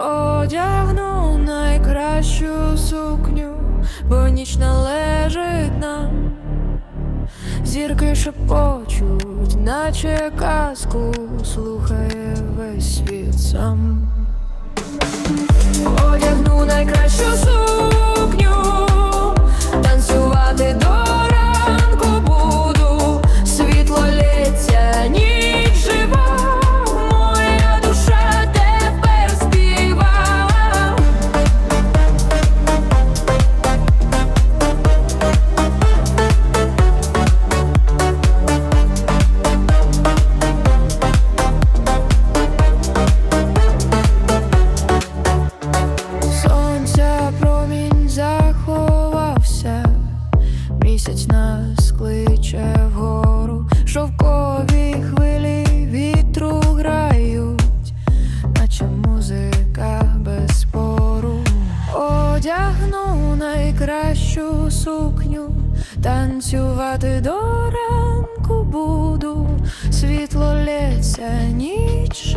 Одягну найкращу сукню, бо ніч належить нам. Зірки шепочуть, наче казку слухає весь світ сам. Одягну найкращу сукню, місяць нас кличе вгору, шовкові хвилі вітру грають, наче музика без спору. Одягну найкращу сукню, танцювати до ранку буду, світло лється, ніч